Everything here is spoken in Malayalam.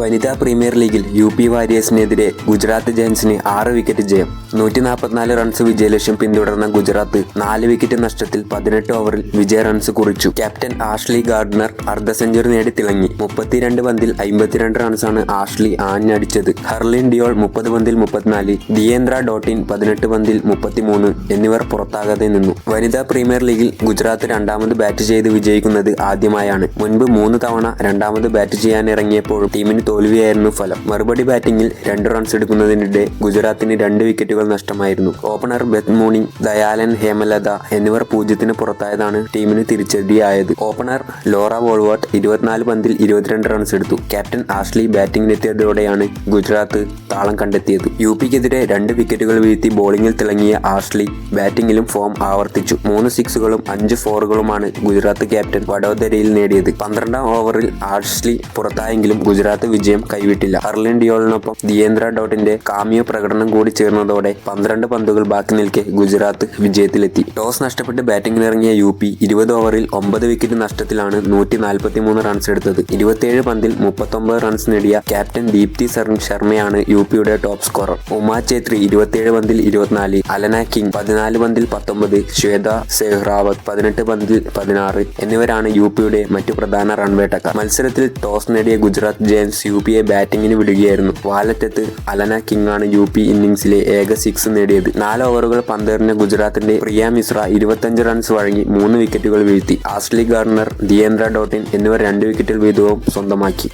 വനിതാ പ്രീമിയർ ലീഗിൽ യു പി വാരിയേഴ്സിനെതിരെ ഗുജറാത്ത് ജയൻസിന് ആറ് വിക്കറ്റ് ജയം. നൂറ്റി നാൽപ്പത്തിനാല് റൺസ് വിജയലക്ഷ്യം പിന്തുടർന്ന ഗുജറാത്ത് നാല് വിക്കറ്റ് നഷ്ടത്തിൽ പതിനെട്ട് ഓവറിൽ വിജയ റൺസ് കുറിച്ചു. ക്യാപ്റ്റൻ ആഷ്ലി ഗാർഡ്നർ അർദ്ധ സെഞ്ചുറി നേടി തിളങ്ങി. മുപ്പത്തിരണ്ട് പന്തിൽ അമ്പത്തിരണ്ട് റൺസാണ് ആഷ്ലി ആഞ്ഞടിച്ചത്. ഹർലിൻ ഡിയോൾ മുപ്പത് പന്തിൽ മുപ്പത്തിനാല് ദിയേന്ദ്ര ഡോട്ടിൻ പതിനെട്ട് പന്തിൽ മുപ്പത്തിമൂന്ന് എന്നിവർ പുറത്താകാതെ നിന്നു. വനിതാ പ്രീമിയർ ലീഗിൽ ഗുജറാത്ത് രണ്ടാമത് ബാറ്റ് ചെയ്ത് വിജയിക്കുന്നത് ആദ്യമായാണ്. മുൻപ് മൂന്ന് തവണ രണ്ടാമത് ബാറ്റ് ചെയ്യാനിറങ്ങിയപ്പോഴും ടീമിന് തോൽവിയായിരുന്നു ഫലം. മറുപടി ബാറ്റിംഗിൽ രണ്ട് റൺസ് എടുക്കുന്നതിനിടെ ഗുജറാത്തിന് രണ്ട് വിക്കറ്റുകൾ നഷ്ടമായിരുന്നു. Opener Beth Mooney Dayalan Hemalatha എന്നിവർ പൂജ്യത്തിന് പുറത്തായതാണ് ടീമിന് തിരിച്ചടിയായത്. ഓപ്പണർ ലോറ വോൾവാട്ട് ഇരുപത്തിനാല് പന്തിൽ ഇരുപത്തിരണ്ട് റൺസ് എടുത്തു. ക്യാപ്റ്റൻ ആഷ്ലി ബാറ്റിംഗിനെത്തിയതോടെയാണ് ഗുജറാത്ത് താളം കണ്ടെത്തിയത്. യു പിക്കെതിരെ രണ്ട് വിക്കറ്റുകൾ വീഴ്ത്തി ബോളിംഗിൽ തിളങ്ങിയ ആഷ്ലി ബാറ്റിംഗിലും ഫോം ആവർത്തിച്ചു. മൂന്ന് സിക്സുകളും അഞ്ച് ഫോറുകളുമാണ് ഗുജറാത്ത് ക്യാപ്റ്റൻ വഡോദരയിൽ നേടിയത്. പന്ത്രണ്ടാം ഓവറിൽ ആഷ്ലി പുറത്തായെങ്കിലും ഗുജറാത്ത് വിജയം കൈവിട്ടില്ല. അർലിൻ ഡിയോളിനൊപ്പം ദിയേന്ദ്ര ഡോട്ടിന്റെ കാമിയോ പ്രകടനം കൂടി ചേർന്നതോടെ പന്ത്രണ്ട് പന്തുകൾ ബാക്കി നിൽക്കെ ഗുജറാത്ത് വിജയത്തിലെത്തി. ടോസ് നഷ്ടപ്പെട്ട് ബാറ്റിംഗിനിറങ്ങിയ യു പി ഇരുപത് ഓവറിൽ ഒമ്പത് വിക്കറ്റ് നഷ്ടത്തിലാണ് നൂറ്റി നാൽപ്പത്തി മൂന്ന് റൺസ് എടുത്തത്. ഇരുപത്തിയേഴ് പന്തിൽ മുപ്പത്തൊമ്പത് റൺസ് നേടിയ ക്യാപ്റ്റൻ ദീപ്തി ശർമ്മയാണ് യു പിയുടെ ടോപ്പ് സ്കോറർ ഉമാ ചേത്രി ഇരുപത്തിയേഴ് പന്തിൽ ഇരുപത്തിനാല് അലന കിങ് പതിനാല് പന്തിൽ പത്തൊമ്പത് ശ്വേത സെഹ്റാവത്ത് പതിനെട്ട് പന്തിൽ പതിനാറ് എന്നിവരാണ് യു പിയുടെ മറ്റു പ്രധാന റൺവേട്ടക്കാർ മത്സരത്തിൽ ടോസ് നേടിയ ഗുജറാത്ത് ജയൻസ് യു പിയെ ബാറ്റിംഗിന് വിടുകയായിരുന്നു. വാലറ്റത്ത് അലന കിങ് ആണ് യു പി ഇന്നിംഗ്സിലെ ഏക സിക്സ് നേടിയത്. നാല് ഓവറുകൾ പന്തെറിഞ്ഞ ഗുജറാത്തിന്റെ പ്രിയ മിശ്ര ഇരുപത്തഞ്ച് റൺസ് വഴങ്ങി മൂന്ന് വിക്കറ്റുകൾ വീഴ്ത്തി. ആസ്ലി ഗാർണർ ദിയേന്ദ്ര ഡോട്ടിൻ എന്നിവർ രണ്ട് വിക്കറ്റുകൾ വീതവും സ്വന്തമാക്കി.